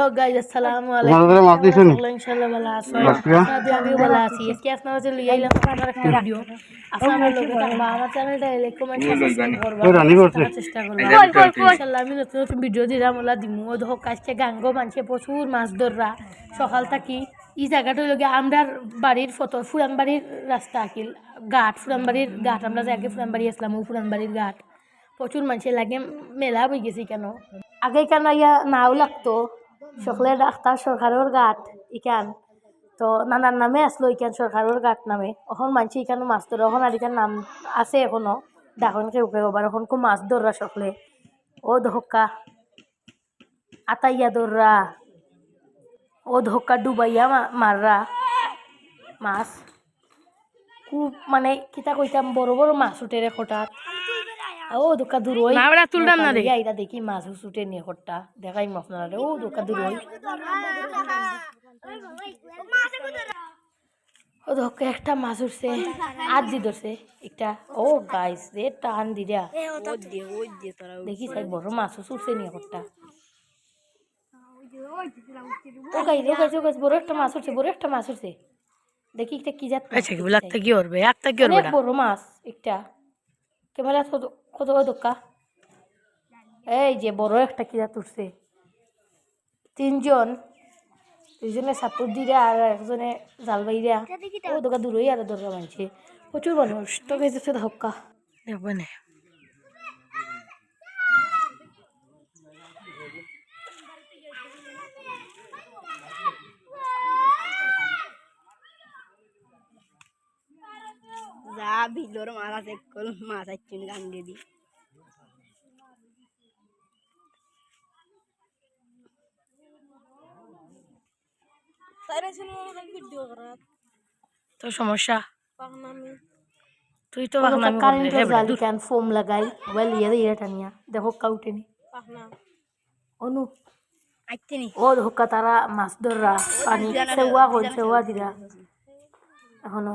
Hello guys আসসালামু? আলাইকুম ইনশাআল্লাহ ভালো আছো? আমিও ভালো আছি আজকে আপনারা যে লই আইলাম আমার একটা ভিডিও আপনারা লোকে থাকবা আমার চ্যানেলটা লাইক কমেন্ট সাবস্ক্রাইব করবা চেষ্টা করবা ইনশাআল্লাহ আমি নতুন নতুন ভিডিও দিলাম ওলা দিমু ও কাজকে গাঙ্গ মানুষে প্রচুর মাছ ধররা সকাল থাকি এই জায়গাটা গিয়ে আমরার বাড়ির ফটো ফুরান বাড়ির রাস্তা আকিল ঘাট ফুরান বাড়ির ঘাট আমরা যে আগে ফুরান বাড়ি আসলাম ও ফুরান বাড়ির ঘাট প্রচুর মানুষের লাগে মেলা হয়ে গেছে কেন আগে কেন ইয়া নাও লাগতো সকলের ডাক্তার সরকারের ঘাট ইকান তো নানার নামে আসলো ইকান সরকারের ঘাট নামে। এখন মানছি ইকানো মাছ ধরে এখন আর ইকান নাম আছে এখনও। ডাকন কেউ কেউ, আবার এখন খুব মাছ ধররা সকলে ও ধক্কা আতাইয়া ধররা। ও ধক্কা ডুবাইয়া মাররা। মাছ। খুব মানে কিতা কইতাম, বড় বড় মাছ উঠে রে হঠাৎ। ও দোকা দূর ওই না, ওরা তুললাম না রে। এটা দেখি মাছ উঠে নিয়ে হটটা। দেখাই আপনারা। ও দোকা দূর ওই ও দোকা একটা মাছ উঠছে। আজ দি ধরছে। একটা ও গাইস রে টান দিরা। দেখি তাই বড় মাছ উঠছে নিয়ে হটটা। ও গাইস ও গাইস ও গাইস বড় একটা মাছ উঠছে বড় একটা মাছ উঠছে। দেখি একটা কি জাত আচ্ছা কি দেখি বলে একটা কি করবে? একটা কি করবে বড় মাছ একটা। ক্যামেরা কত কত দোকা এই যে বড় একটা কিরা তুলছে। তিনজন দুইজনে সাপোর্ট দিরা আর একজনে জাল বাইরা ও দোকা দূরই আর দরকার মানছে প্রচুর মানুষ তো গেছে ধক্কা দেখবে ভিলোর মাছ আছে কল মাছ আছে গাঙ্গে দি তো সমস্যা? তুই তো বাংলামি করলে কারেন্টের হে জাল বেটা, দূর। কেন ফোম লাগাই মোবাইল ইয়ে ইয়ে টানিয়া দেখো কাউটেনি অনু। আইতে নি। ও ধোকা তারা মাছ ধররা পানি সেওয়া হল সেওয়া দিরা। এখনও।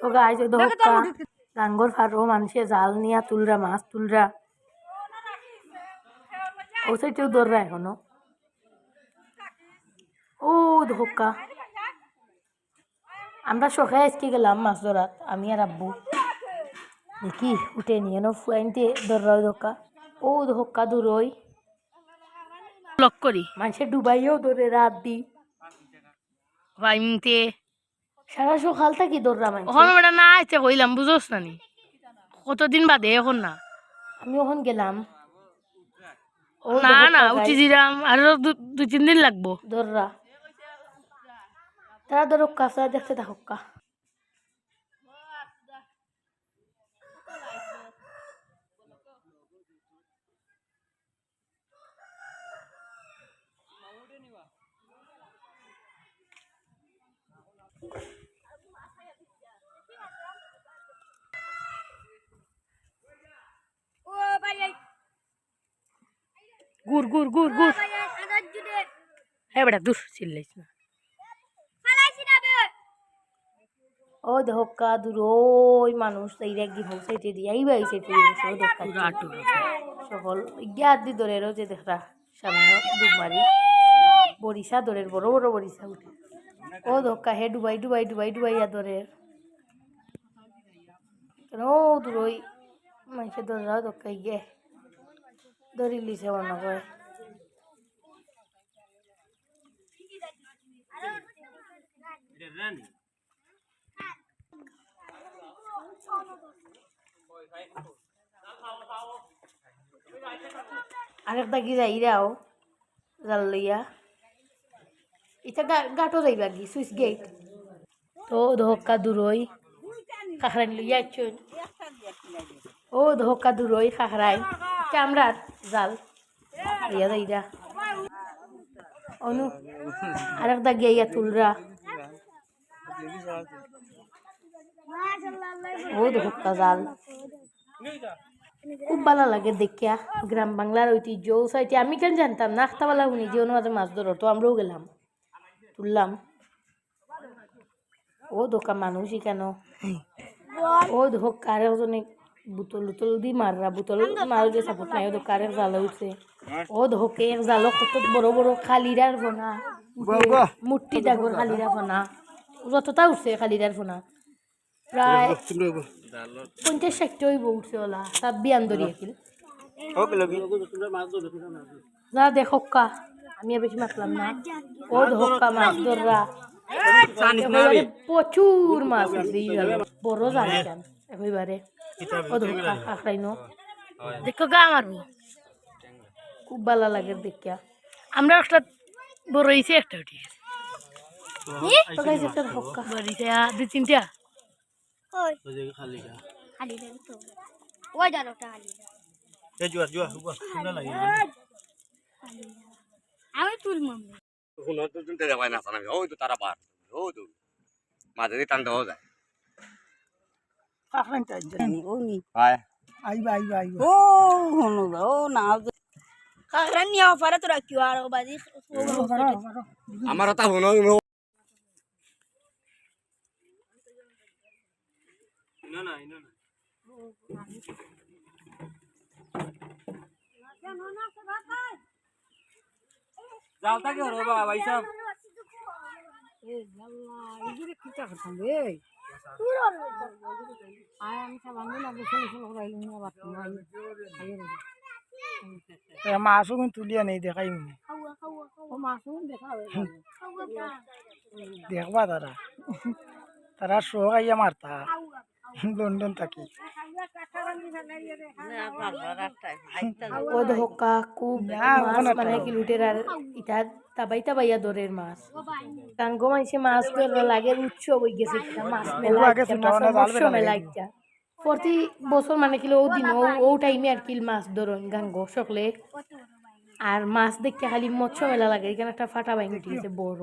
তো গাইজ ওই ধক্কা গাঙ্গর ফারো মানুষে জাল নিয়া তুলরা মাছ তুলরা। ও সাইটেও ধররা এখনও। ও ধোকা আমরা সকালে আজকে গেলাম মাছ ধরাত আমি আর আব্বু। দেখি উঠে নিয়ে নো ফুয়াইনতে ধররা ওই ধোকা ও ধোকা দূরই লক করি। মানুষের ডুবাইও ধরে রাত দি। ভাইমতে সারা সকাল থাকি মানুষ ওখানে বেটা না আইতে কইলাম বুঝোস না নি? কতদিন বাদে এখন না? আমি ওখান গেলাম। না না উঠি দিলাম আরও দু- দুই তিন দিন লাগবো। দৌড়া। তারা ধরো কাঁচা দেখতে থাকা ও ভাই এই গুড় গুড় গুড় গুড়। ভাই আগার জুড়ে হে বেটা দূর চিল্লাইছ না। ও ধক্কা দূর ওই মানুষ এই রেগি হোক সেটে দিয়ে এই বাই সেটে ও আটু সকল গিয়ার দি ধরে যে দেখা সামনে ডুবমারি বরিশা দরের বড় বড় বরিশা উঠে। ও ধক্কা হে ডুবাই ডুবাই ডুবাই ডুবাইয়া দরের কেন ও দূর ওই মানুষের দররা ধক্কাই গে ধরি লিছে মনে করে আরেকটা কি যাই রাও জাল লইয়া এটা গাটো যাইবা কি সুইচ গেট তো ধোকা দূরই কাকরাই লইয়া চুন ও ধোকা দূরই কাকরাই চামড়ার জাল ইয়া দাইরা অনু আরেক দাগিয়া ইয়া তুলরা ও ধোক্কা জাল খুব ভালো লাগে দেখিয়া গ্রাম বাংলার ঐতিহ্য সাইটে আমি কেন জানতাম না আখতাবেলা শুনি যে মাঝে মাছ ধরো তো আমরাও গেলাম তুললাম। ও দোকান মানুষই কেন? ও ধোক কারে ওজনে বুতল উতল দি মাররা বুতল মারো যে সাপোর্ট নাই ও ধোক কারে জাল উঠছে। ও ধোকে এক জাল কত বড় বড় খালিরার ফোনা। মূর্তি ডাগর খালিরা ফোনা। যতটা উঠছে খালিরার ফোনা। প্রায় পঞ্চাশ ষাটটা হইব উঠছে ওলা বিয়ান ধরি আছিল। যা দেখক্কা আমি আর বেশি মাতলাম না। ও ধক্কা মাছ ধররা। প্রচুর মাছ আছে। বড় জাল কেন? একেবারে। ও ধক্কা আখড়াই নো। দেখো গা মারবো খুব ভালো লাগে দেখিয়া। আমরা একটা বড় হয়েছে একটা উঠে গেছে। হয়েছে দুই তিনটা। ওই। আমি তুলবো শুনো তো তুমি দেখা না জানাবি ওই তো তারা বার ওই তো মাঝে দিয়ে টানতে হয়ে যায় হয় কাকরা নিয়ে পারে তোরা কি আর বাজি আমার কথা শুনো মাছও কিন্তু তুলিয়া নেই দেখাই মনে দেখবা তারা। তারা শো খাইয়া মারতা। লন্ডন থাকি। ও ধক্কা খুব মাছ মানে কি লুটের আর ইটা তাবাই তাবাইয়া দরের মাছ। গাঙ্গো মানুষে মাছ ধরে লাগে উৎসব হয়ে গেছে মাছ মেলা মেলা একটা প্রতি বছর মানে কিলো ও দিন ও টাইমে আর কি মাছ ধরন গাঙ্গো সকলে আর মাছ দেখতে খালি মৎস্য মেলা লাগে এখানে একটা ফাটা বাইন উঠেছে বড়।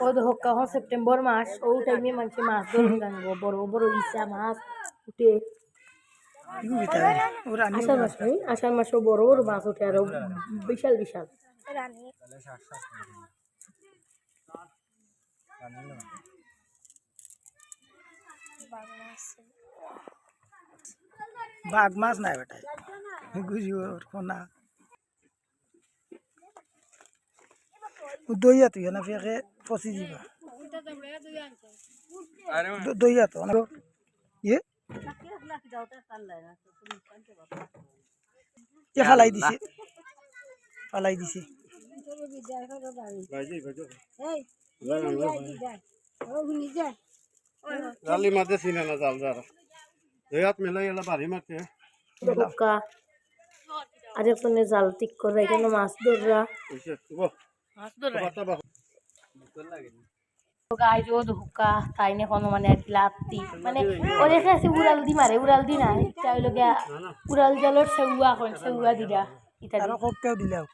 ও ধক্কা হন সেপ্টেম্বর মাস ও টাইমে মানুষে মাছ ধরুন গাঙ্গো বড় বড় ইসা মাছ উঠে ইউ ভিতরে ওরা আনি আষাঢ় মাস নেই আষাঢ় মাসেও বড় বড় মাছ ওঠে আরও বিশাল বিশাল রানী বাঘ মাছ নাই বেটাই গুজি ওর কোনা দইয়া তুই না ফেকে ফসি দিবা দ- দইয়া তো না ইয়ে এ ফালাই দিছে ফালাই দিছে জালি মাঝে চিনে না জাল যারা দেহাত মেলাই এলা বাড়ি মারছে ধোকা আরেকজনে জাল ঠিক করে এখানে মাছ ধররা গাইজ ও ধোকা তাই নে কোনো মানে আর কি লাত্তি মানে উড়াল দি মারে উড়াল দি না। এটা হইল গিয়া উড়াল জালর সেউয়া কন সেউয়া দিরা ইটা আর ককেও দিলেও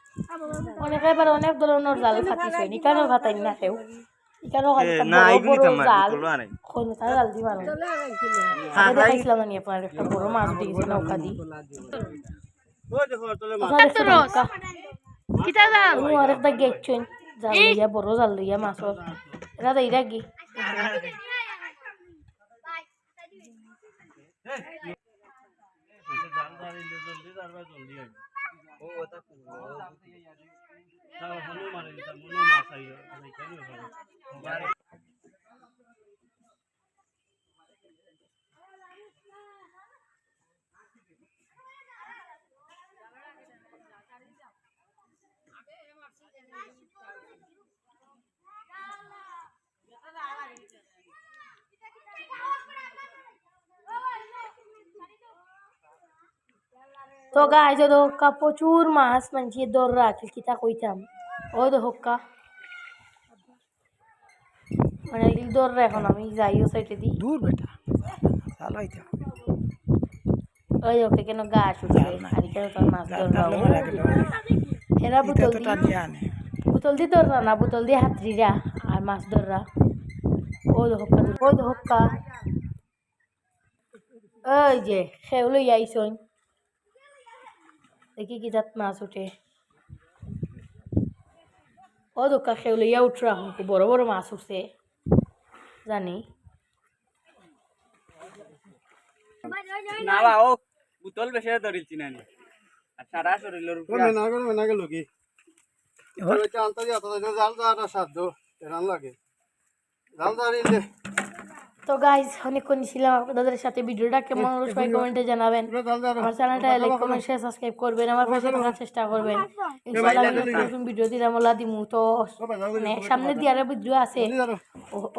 অনেকে এবার অনেক ধরনের জাল ফাটিছে ইকানো ফাটাই না কেউ ইকানো জাল কোন তার জাল দি মারে দেখাইছিলাম আমি আপনার একটা বড় মাছ উঠে নৌকা দি। দেখো তোলে মাছ। কিতা জাল আমি আরেকটা গেছছেন জাল লইয়া বড় জাল লইয়া মাছর এরা দেই রাখি তো গাই যদি হক্কা প্রচুর মাছ মানছি দৌড় রাখি কিতা কইতাম। ও তো হক্কা। মানে এই দৌড় এখন আমি যাইও সাইটে দিই দূর বেটা ভালো হইতে ওই ওকে কেন গাছ উঠবে আর কেন তোর মাছ এরা বোতল দিয়ে বোতল দিয়ে দৌড়া না বোতল দিয়ে হাতরিরা আর মাছ দৌড়া ও তো হক্কা ও তো হক্কা। ওই যে খেউলো আইসন দেখি কি জাত মাছ উঠে। ও দোকা খেউলো ইয়া উঠরা হুঁকু বড় বড় মাছ উঠছে জানি। না বা ও বুতল বেশি ধরিছি না আর সারা শরীরের উপরে মেনা করে মেনা গেল কি? জাল যাওয়াটা সাধ্য লাগে। জাল দাঁড়িয়ে তো গাইজ অনেকক্ষণ ছিলাম আপনাদের সাথে। ভিডিওটা কেমন হলো সবাই কমেন্টে জানাবেন। আমার চ্যানেলটা লাইক কমেন্ট শেয়ার সাবস্ক্রাইব করবেন। আমার পাশে থাকার চেষ্টা করবেন। ইনশাআল্লাহ আমি নতুন নতুন ভিডিও দিলাম ওলা দিমু। তো মানে সামনে দিয়ে আরও ভিডিও আছে।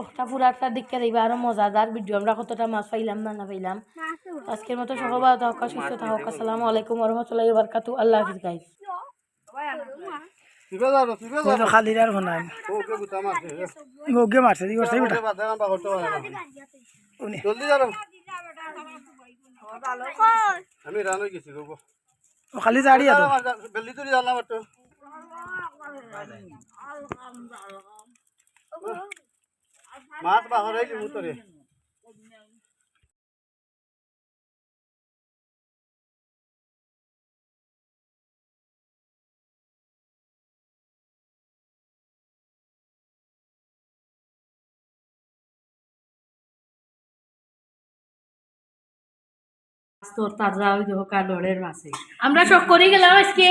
ওটা পুরাটা দেখতে দেখবে আরও মজাদার ভিডিও আমরা কতটা মাছ পাইলাম না না পাইলাম। আজকের মতো সকল ভালো থাকা সুস্থ থাকা আসসালামু আলাইকুম রহমতুল্লাহি বারকাতু আল্লাহ হাফিজ গাইজ খালি আর ওকে গুতা মারছে দি করছে বেটা জলদি যাব আমি রান গেছি গো খালি দাঁড়িয়ে তো বেলি তুলি জানলাম একটু মাছ বাহর হইলি মুতরে তোর তাজা ওই যে হোকা ডরের মাছে আমরা শখ করে গেলাম আজকে।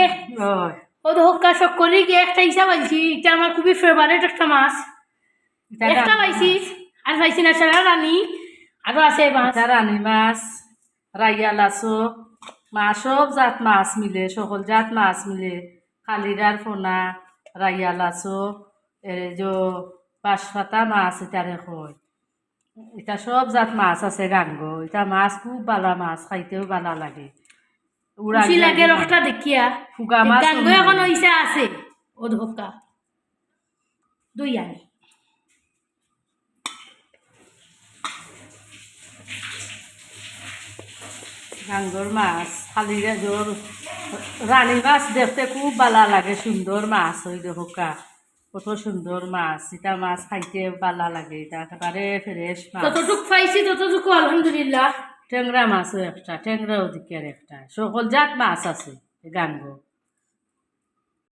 ও তো হোক্কা শখ করে গিয়ে একটা হিসাব আনছি। এটা আমার খুবই ফেভারিট একটা মাছ। একটা পাইছি। আর পাইছি না সারা রানী। আরও আছে মাছ। রানী মাছ। রাইয়া লাসো। মাছ সব জাত মাছ মিলে সকল জাত মাছ মিলে। কালিরার ফোনা রাইয়া লাসো। এর যে বাঁশপাতা মাছ এটারে কয়। এটা সব জাত মাছ আছে গাঙ্গ এটা মাছ খুব বালা মাছ খাইতেও বালা লাগে। উড়া লাগে রসটা দেখিয়া। ফুগা মাছ গাঙ্গ এখন ইসা আছে ও ধোকা দুই আনি। গাঙ্গর মাছ খালি জোর রানী মাছ দেখতে খুব বালা লাগে সুন্দর মাছ ওই দেখা কত সুন্দর মাছ এটা মাছ খাইতে পাল্লা লাগে এটা একেবারে ফ্রেশ মাছ। যতটুক পাইছি ততটুকু আলহামদুলিল্লাহ। ট্যাংরা মাছও একটা ট্যাংরা ওদিকের একটা সকল জাত মাছ আছে গাঙ্গ।